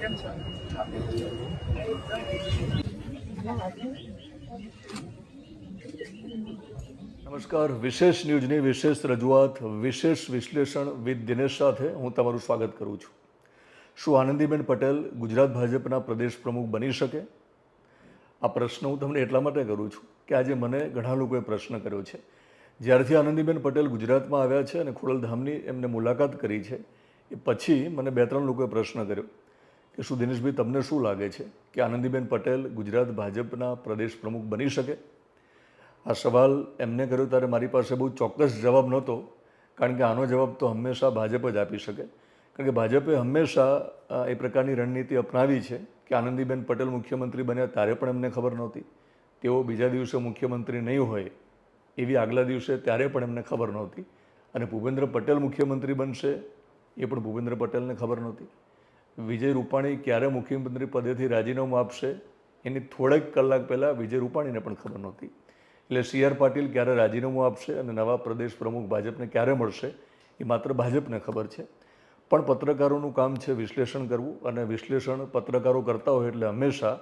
નમસ્કાર. વિશેષ ન્યૂઝની વિશેષ રજૂઆત, વિશેષ વિશ્લેષણ વિથ દિનેશ સાથે હું તમારું સ્વાગત કરું છું. શું આનંદીબેન પટેલ ગુજરાત ભાજપના પ્રદેશ પ્રમુખ બની શકે? આ પ્રશ્ન હું તમને એટલા માટે કરું છું કે આજે મને ઘણા લોકોએ પ્રશ્ન કર્યો છે. જ્યારથી આનંદીબેન પટેલ ગુજરાતમાં આવ્યા છે અને ખોડલધામની એમને મુલાકાત કરી છે, એ પછી મને બે ત્રણ લોકોએ પ્રશ્ન કર્યો. કે શું દિનેશભાઈ, તમને શું લાગે છે કે આનંદીબેન પટેલ ગુજરાત ભાજપના પ્રદેશ પ્રમુખ બની શકે? આ સવાલ એમને કર્યો ત્યારે મારી પાસે બહુ ચોક્કસ જવાબ નહોતો, કારણ કે આનો જવાબ તો હંમેશા ભાજપ જ આપી શકે. કારણ કે ભાજપે હંમેશા એ પ્રકારની રણનીતિ અપનાવી છે કે આનંદીબેન પટેલ મુખ્યમંત્રી બન્યા ત્યારે પણ એમને ખબર નહોતી. તેઓ બીજા દિવસે મુખ્યમંત્રી નહીં હોય, એવી આગલા દિવસે ત્યારે પણ એમને ખબર નહોતી. અને ભૂપેન્દ્ર પટેલ મુખ્યમંત્રી બનશે, એ પણ ભૂપેન્દ્ર પટેલને ખબર નહોતી. વિજય રૂપાણી ક્યારે મુખ્યમંત્રી પદેથી રાજીનામું આપશે? એની થોડેક કલાક પહેલાં વિજય રૂપાણીને પણ ખબર નહોતી. એટલે સી આર પાટીલ ક્યારે રાજીનામું આપશે અને નવા પ્રદેશ પ્રમુખ ભાજપને ક્યારે મળશે એ માત્ર ભાજપને ખબર છે. પણ પત્રકારોનું કામ છે વિશ્લેષણ કરવું અને વિશ્લેષણ પત્રકારો કરતા હોય એટલે હંમેશા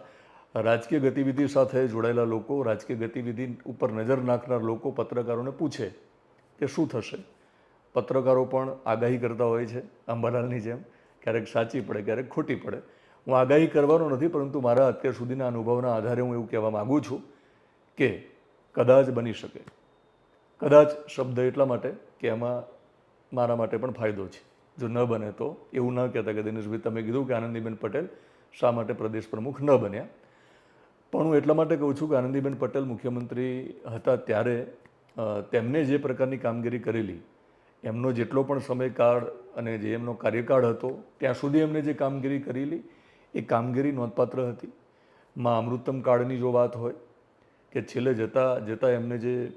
રાજકીય ગતિવિધિ સાથે જોડાયેલા લોકો, રાજકીય ગતિવિધિ ઉપર નજર નાખનાર લોકો પત્રકારોને પૂછે કે શું થશે? પત્રકારો પણ આગાહી કરતા હોય છે, અંબાલાલની જેમ. ક્યારેક સાચી પડે, ક્યારેક ખોટી પડે. હું આગાહી કરવાનો નથી, પરંતુ મારા અત્યાર સુધીના અનુભવના આધારે હું એવું કહેવા માગું છું કે કદાચ બની શકે. કદાચ શબ્દ એટલા માટે કે એમાં મારા માટે પણ ફાયદો છે. જો ન બને તો એવું ન કહેતા કે દિનેશભાઈ, તમે કીધું કે આનંદીબેન પટેલ શા માટે પ્રદેશ પ્રમુખ ન બન્યા? પણ હું એટલા માટે કહું છું કે આનંદીબેન પટેલ મુખ્યમંત્રી હતા ત્યારે તેમને જે પ્રકારની કામગીરી કરેલી એમનો જેટલો પણ સમયકાળ અને જે એમનો કાર્યકાળ હતો, ત્યાં સુધી એમને જે કામગીરી કરેલી, એ કામગીરી નોંધપાત્ર હતી. માં અમૃતમ કાળની જો વાત હોય, કે છેલ્લે જતાં જતાં એમને જે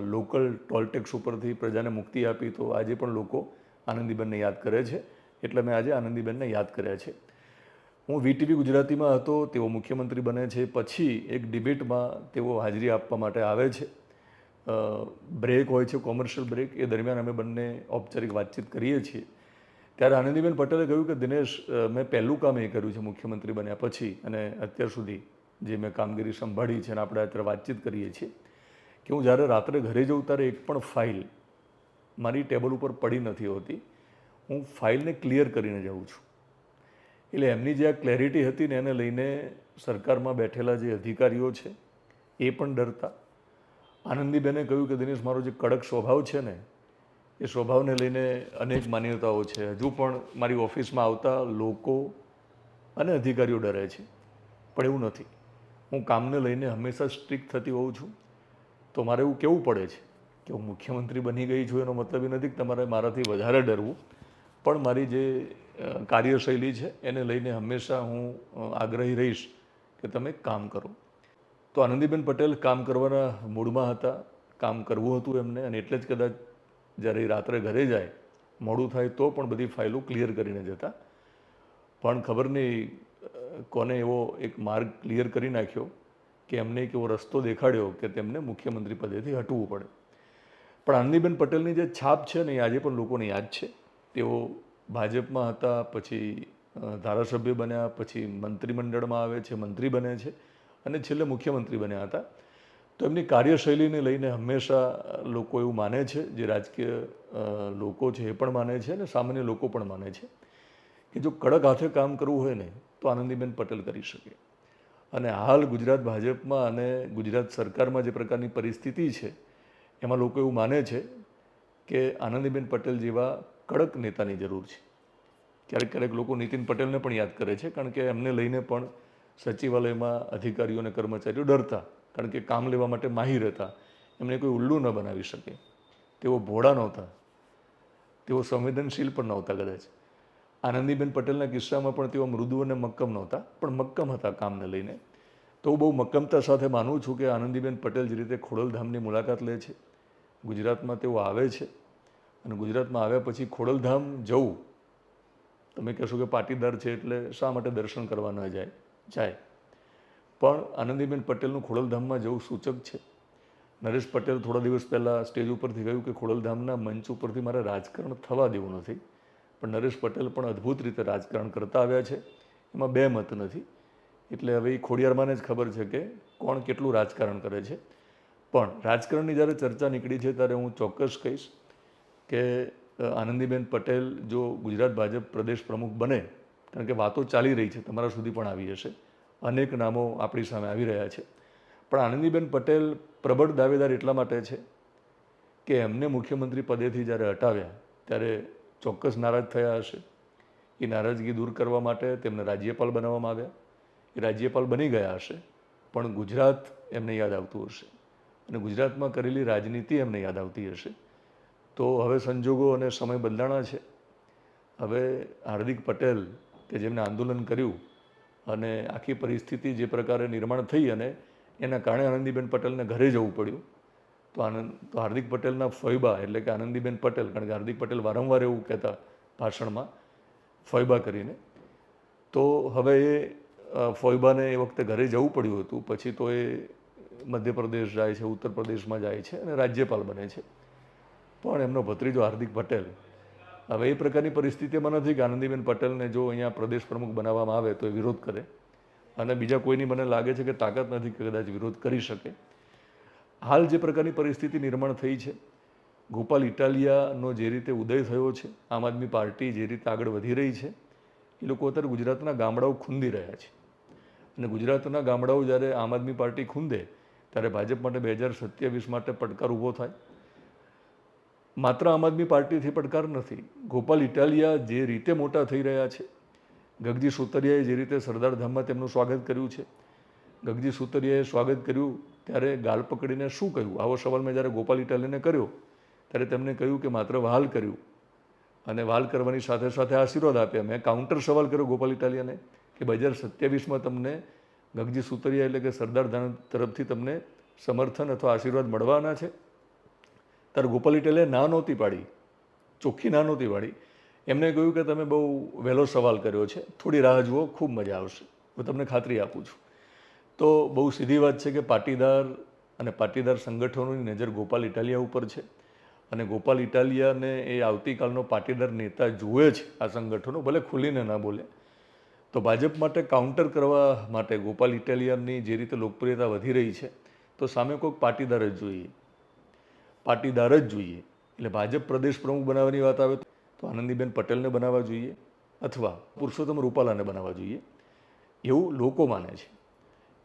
લોકલ ટોલટેક્સ ઉપરથી પ્રજાને મુક્તિ આપી, તો આજે પણ લોકો આનંદીબેનને યાદ કરે છે. એટલે મેં આજે આનંદીબેનને યાદ કર્યા છે. હું વીટીવી ગુજરાતીમાં હતો, તેઓ મુખ્યમંત્રી બને છે. પછી એક ડિબેટમાં તેઓ હાજરી આપવા માટે આવે છે. બ્રેક હોય છે કોમર્શિયલ બ્રેક એ દરમિયાન અમે બંને ઔપચારિક વાતચીત કરીએ છીએ. ત્યારે આનંદીબેન પટેલે કહ્યું કે, દિનેશ મેં પહેલું કામ એ કર્યું છે, મુખ્યમંત્રી બન્યા પછી અને અત્યાર સુધી જે મેં કામગીરી સંભાળી છે અને આપણે અત્યારે વાતચીત કરીએ છીએ, કે હું જ્યારે રાત્રે ઘરે જઉં ત્યારે એક પણ ફાઇલ મારી ટેબલ ઉપર પડી નથી હોતી. હું ફાઇલને ક્લિયર કરીને જાઉં છું. એટલે એમની જે આ ક્લેરિટી હતી ને એને લઈને સરકારમાં બેઠેલા જે અધિકારીઓ છે, એ પણ ડરતા. આનંદીબેને કહ્યું કે, દિનેશ, મારો જે કડક સ્વભાવ છે ને, એ સ્વભાવને લઈને અનેક માન્યતાઓ છે. હજુ પણ મારી ઓફિસમાં આવતા લોકો અને અધિકારીઓ ડરે છે. પણ એવું નથી. હું કામને લઈને હંમેશા સ્ટ્રિક્ટ થતી હોઉં છું. તો મારે એવું કેવું પડે છે કે હું મુખ્યમંત્રી બની ગઈ છું? એનો મતલબ એ નથી કે તમારે મારાથી વધારે ડરવું. પણ મારી જે કાર્યશૈલી છે, એને લઈને હંમેશા હું આગ્રહી રહીશ કે તમે કામ કરો. તો આનંદીબેન પટેલ કામ કરવાના મૂડમાં હતા, કામ કરવું હતું એમને અને એટલે જ કદાચ જ્યારે રાત્રે ઘરે જાય, મોડું થાય તો પણ બધી ફાઇલો ક્લિયર કરીને જતા. પણ ખબર નહીં કોને એવો એક માર્ગ ક્લિયર કરી નાખ્યો કે એમને એક એવો રસ્તો દેખાડ્યો કે તેમને મુખ્યમંત્રી પદેથી હટવું પડે. પણ આનંદીબેન પટેલની જે છાપ છે ને એ આજે પણ લોકોને યાદ છે. તેઓ ભાજપમાં હતા, પછી ધારાસભ્ય બન્યા, પછી મંત્રીમંડળમાં આવે છે, મંત્રી બને છે. અને છેલ્લે મુખ્યમંત્રી બન્યા હતા. તો એમની કાર્યશૈલીને લઈને હંમેશા લોકો એવું માને છે, જે રાજકીય લોકો છે એ પણ માને છે અને સામાન્ય લોકો પણ માને છે, કે જો કડક હાથે કામ કરવું હોય ને, તો આનંદીબેન પટેલ કરી શકે. અને હાલ ગુજરાત ભાજપમાં અને ગુજરાત સરકારમાં જે પ્રકારની પરિસ્થિતિ છે, એમાં લોકો એવું માને છે કે આનંદીબેન પટેલ જેવા કડક નેતાની જરૂર છે. ક્યારેક ક્યારેક લોકો નીતિન પટેલને પણ યાદ કરે છે, કારણ કે એમને લઈને પણ સચિવાલયમાં અધિકારીઓ અને કર્મચારીઓ ડરતા, કારણ કે કામ લેવા માટે માહિર હતા. એમને કોઈ ઉલ્લુ ન બનાવી શકે. તેઓ ભોળા નહોતા. તેઓ સંવેદનશીલ પણ નહોતા કદાચ. આનંદીબેન પટેલના કિસ્સામાં પણ તેઓ મૃદુ અને મક્કમ નહોતા, પણ મક્કમ હતા કામને લઈને. તો બહુ મક્કમતા સાથે માનું છું કે આનંદીબેન પટેલ જે રીતે ખોડલધામની મુલાકાત લે છે, ગુજરાતમાં તેઓ આવે છે અને ગુજરાતમાં આવ્યા પછી ખોડલધામ જવું. તમે કહેશો કે પાટીદાર છે એટલે શા માટે દર્શન કરવા ન જાય? જાય. પણ આનંદીબેન પટેલનું ખોડલધામમાં જવું સૂચક છે. નરેશ પટેલ થોડા દિવસ પહેલાં સ્ટેજ ઉપરથી કહ્યું કે ખોડલધામના મંચ ઉપરથી મારે રાજકારણ થવા દેવું નથી. પણ નરેશ પટેલ પણ અદ્ભુત રીતે રાજકારણ કરતા આવ્યા છે. એમાં બે મત નથી. એટલે હવે એ ખોડિયારમાંને જ ખબર છે કે કોણ કેટલું રાજકારણ કરે છે. પણ રાજકારણની જ્યારે ચર્ચા નીકળી છે ત્યારે હું ચોક્કસ કહીશ કે આનંદીબેન પટેલ જો ગુજરાત ભાજપ પ્રદેશ પ્રમુખ બને કારણ કે વાતો ચાલી રહી છે, તમારા સુધી પણ આવી હશે. અનેક નામો આપણી સામે આવી રહ્યા છે. પણ આનંદીબેન પટેલ પ્રબળ દાવેદાર એટલા માટે છે કે એમને મુખ્યમંત્રી પદેથી જ્યારે હટાવ્યા, ત્યારે ચોક્કસ નારાજ થયા હશે. એ નારાજગી દૂર કરવા માટે તેમને રાજ્યપાલ બનાવવામાં આવ્યા. એ રાજ્યપાલ બની ગયા હશે, પણ ગુજરાત એમને યાદ આવતું હશે. અને ગુજરાતમાં કરેલી રાજનીતિ એમને યાદ આવતી હશે. તો હવે સંજોગો અને સમય બદલાણા છે. હવે હાર્દિક પટેલ કે જેમને આંદોલન કર્યું અને આખી પરિસ્થિતિ જે પ્રકારે નિર્માણ થઈ અને એના કારણે આનંદીબેન પટેલને ઘરે જવું પડ્યું. તો આનંદ, તો હાર્દિક પટેલના ફોઈબા એટલે કે આનંદીબેન પટેલ, કારણ કે હાર્દિક પટેલ વારંવાર એવું કહેતા ભાષણમાં ફોઈબા કરીને. તો હવે એ ફોઈબાને એ વખતે ઘરે જવું પડ્યું હતું. પછી તો એ મધ્યપ્રદેશ જાય છે ઉત્તર પ્રદેશમાં જાય છે અને રાજ્યપાલ બને છે. પણ એમનો ભત્રીજો હાર્દિક પટેલ હવે એ પ્રકારની પરિસ્થિતિમાં નથી કે આનંદીબેન પટેલને જો અહીંયા પ્રદેશ પ્રમુખ બનાવવામાં આવે તો એ વિરોધ કરે. અને બીજા કોઈની મને લાગે છે કે તાકાત નથી કે કદાચ વિરોધ કરી શકે. હાલ જે પ્રકારની પરિસ્થિતિ નિર્માણ થઈ છે, ગોપાલ ઇટાલિયાનો જે રીતે ઉદય થયો છે, આમ આદમી પાર્ટી જે રીતે આગળ વધી રહી છે, એ લોકો અત્યારે ગુજરાતના ગામડાઓ ખૂંદી રહ્યા છે. અને ગુજરાતના ગામડાઓ જ્યારે આમ આદમી પાર્ટી ખૂંદે, ત્યારે ભાજપ માટે બે હજાર સત્યાવીસ માટે પડકાર ઊભો થાય. માત્ર આમ આદમી પાર્ટીથી પડકાર નથી. ગોપાલ ઇટાલિયા જે રીતે મોટા થઈ રહ્યા છે, ગગજી સુતરિયાએ જે રીતે સરદાર ધામમાં તેમનું સ્વાગત કર્યું છે, ગગજી સુતરિયાએ સ્વાગત કર્યું ત્યારે ગાલ પકડીને શું કહ્યું આવો સવાલ મેં જ્યારે ગોપાલ ઇટાલિયાને કર્યો, ત્યારે તેમણે કહ્યું કે માત્ર વહાલ કર્યું અને વહાલ કરવાની સાથે સાથે આશીર્વાદ આપ્યા. મેં કાઉન્ટર સવાલ કર્યો ગોપાલ ઇટાલિયાને કે બે હજાર સત્યાવીસમાં તમને ગગજી સુતરિયા એટલે કે સરદાર ધામ તરફથી તમને સમર્થન અથવા આશીર્વાદ મળવાના છે? ત્યારે ગોપાલ ઇટાલિયાએ ના નહોતી પાડી, ચોખ્ખી ના નહોતી પાડી. એમને કહ્યું કે તમે બહુ વહેલો સવાલ કર્યો છે, થોડી રાહ જુઓ, ખૂબ મજા આવશે. હું તમને ખાતરી આપું છું. તો બહુ સીધી વાત છે કે પાટીદાર અને પાટીદાર સંગઠનોની નજર ગોપાલ ઇટાલિયા ઉપર છે. અને ગોપાલ ઇટાલિયાને એ આવતીકાલનો પાટીદાર નેતા જુએ છે આ સંગઠનો, ભલે ખુલીને ના બોલે. તો ભાજપ માટે કાઉન્ટર કરવા માટે ગોપાલ ઇટાલિયાની જે રીતે લોકપ્રિયતા વધી રહી છે, તો સામે કોઈક પાટીદાર જ જોઈએ. પાટીદાર જ જોઈએ. એટલે ભાજપ પ્રદેશ પ્રમુખ બનાવવાની વાત આવે તો આનંદીબેન પટેલને બનાવવા જોઈએ અથવા પુરુષોત્તમ રૂપાલાને બનાવવા જોઈએ. એવું લોકો માને છે.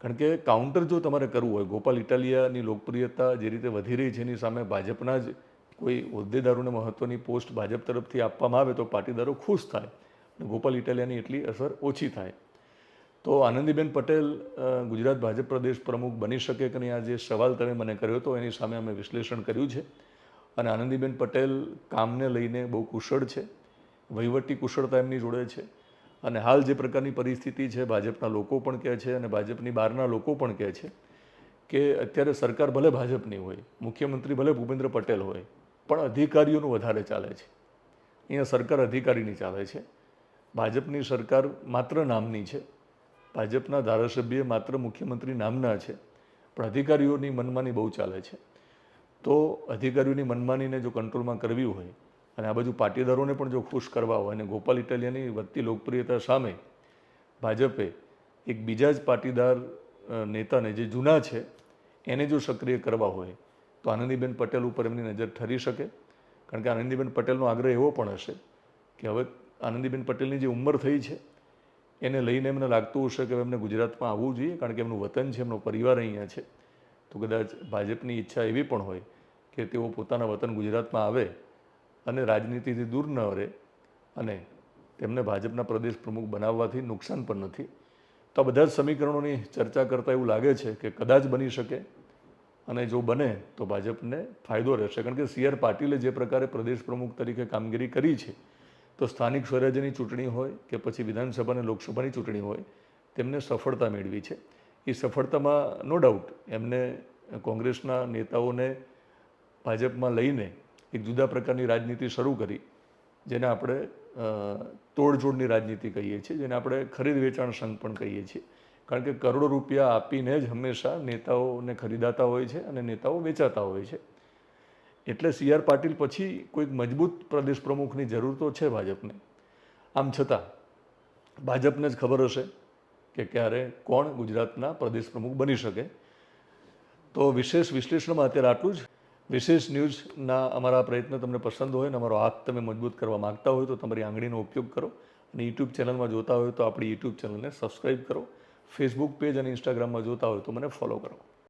કારણ કે કાઉન્ટર જો તમારે કરવું હોય, ગોપાલ ઇટાલિયાની લોકપ્રિયતા જે રીતે વધી રહી છે એની સામે ભાજપના જ કોઈ હોદ્દેદારોને મહત્ત્વની પોસ્ટ ભાજપ તરફથી આપવામાં આવે તો પાટીદારો ખુશ થાય. અને ગોપાલ ઇટાલિયાની એટલી અસર ઓછી થાય. તો આનંદીબેન પટેલ ગુજરાત ભાજપ પ્રદેશ પ્રમુખ બની શકે કે નહીં? આ જે સવાલ તમે મને કર્યો હતો એની સામે અમે વિશ્લેષણ કર્યું છે. અને આનંદીબેન પટેલ કામને લઈને બહુ કુશળ છે. વહીવટી કુશળતા એમની જોડે છે. અને હાલ જે પ્રકારની પરિસ્થિતિ છે, ભાજપના લોકો પણ કહે છે અને ભાજપની બહારના લોકો પણ કહે છે કે અત્યારે સરકાર ભલે ભાજપની હોય, મુખ્યમંત્રી ભલે ભૂપેન્દ્ર પટેલ હોય, પણ અધિકારીઓનું વધારે ચાલે છે. અહીંયા સરકાર અધિકારીની ચાલે છે. ભાજપની સરકાર માત્ર નામની છે. ભાજપના ધારાસભ્ય માત્ર મુખ્યમંત્રી નામના છે, પણ અધિકારીઓની મનમાની બહુ ચાલે છે. તો અધિકારીઓની મનમાનીને જો કંટ્રોલમાં કરવી હોય અને આ બાજુ પાટીદારોને પણ જો ખુશ કરવા હોય અને ગોપાલ ઇટાલિયાની વધતી લોકપ્રિયતા સામે ભાજપે એક બીજા જ પાટીદાર નેતાને જે જૂના છે, એને જો સક્રિય કરવા હોય, તો આનંદીબેન પટેલ ઉપર એમની નજર ઠરી શકે. કારણ કે આનંદીબેન પટેલનો આગ્રહ એવો પણ હશે કે હવે આનંદીબેન પટેલની જે ઉંમર થઈ છે એને લઈને એમને લાગતું હશે કે એમને ગુજરાતમાં આવવું જોઈએ, કારણ કે એમનું વતન છે, એમનો પરિવાર અહીંયા છે. તો કદાચ ભાજપની ઈચ્છા એવી પણ હોય કે તેઓ પોતાના વતન ગુજરાતમાં આવે અને રાજનીતિથી દૂર ન રહે અને તેમને ભાજપના પ્રદેશ પ્રમુખ બનાવવાથી નુકસાન પણ નથી. તો આ બધા જ સમીકરણોની ચર્ચા કરતાં એવું લાગે છે કે કદાચ બની શકે અને જો બને તો ભાજપને ફાયદો રહેશે. કારણ કે સી આર પાટીલે જે પ્રકારે પ્રદેશ પ્રમુખ તરીકે કામગીરી કરી છે તો સ્થાનિક સ્વરાજ્યની ચૂંટણી હોય કે પછી વિધાનસભા અને લોકસભાની ચૂંટણી હોય, તેમને સફળતા મેળવી છે. એ સફળતામાં નો ડાઉટ એમને કોંગ્રેસના નેતાઓને ભાજપમાં લઈને એક જુદા પ્રકારની રાજનીતિ શરૂ કરી, જેને આપણે તોડજોડની રાજનીતિ કહીએ છીએ, જેને આપણે ખરીદ વેચાણ સંઘ પણ કહીએ છીએ. કારણ કે કરોડો રૂપિયા આપીને જ હંમેશા નેતાઓને ખરીદાતા હોય છે અને નેતાઓ વેચાતા હોય છે. એટલે સી આર પાટીલ પછી કોઈક મજબૂત પ્રદેશ પ્રમુખની જરૂર તો છે ભાજપને. આમ છતાં, ભાજપને જ ખબર હશે કે ક્યારે કોણ ગુજરાતના પ્રદેશ પ્રમુખ બની શકે. તો વિશેષ વિશ્લેષણમાં અત્યારે આટલું જ. વિશેષ ન્યૂઝના અમારા પ્રયત્ન તમને પસંદ હોય અને અમારો હાથ તમે મજબૂત કરવા માગતા હોય તો તમારી આંગળીનો ઉપયોગ કરો અને યુટ્યુબ ચેનલમાં જોતા હોય તો આપણી યુટ્યુબ ચેનલને સબસ્ક્રાઈબ કરો. ફેસબુક પેજ અને ઇન્સ્ટાગ્રામમાં જોતા હોય તો મને ફોલો કરો.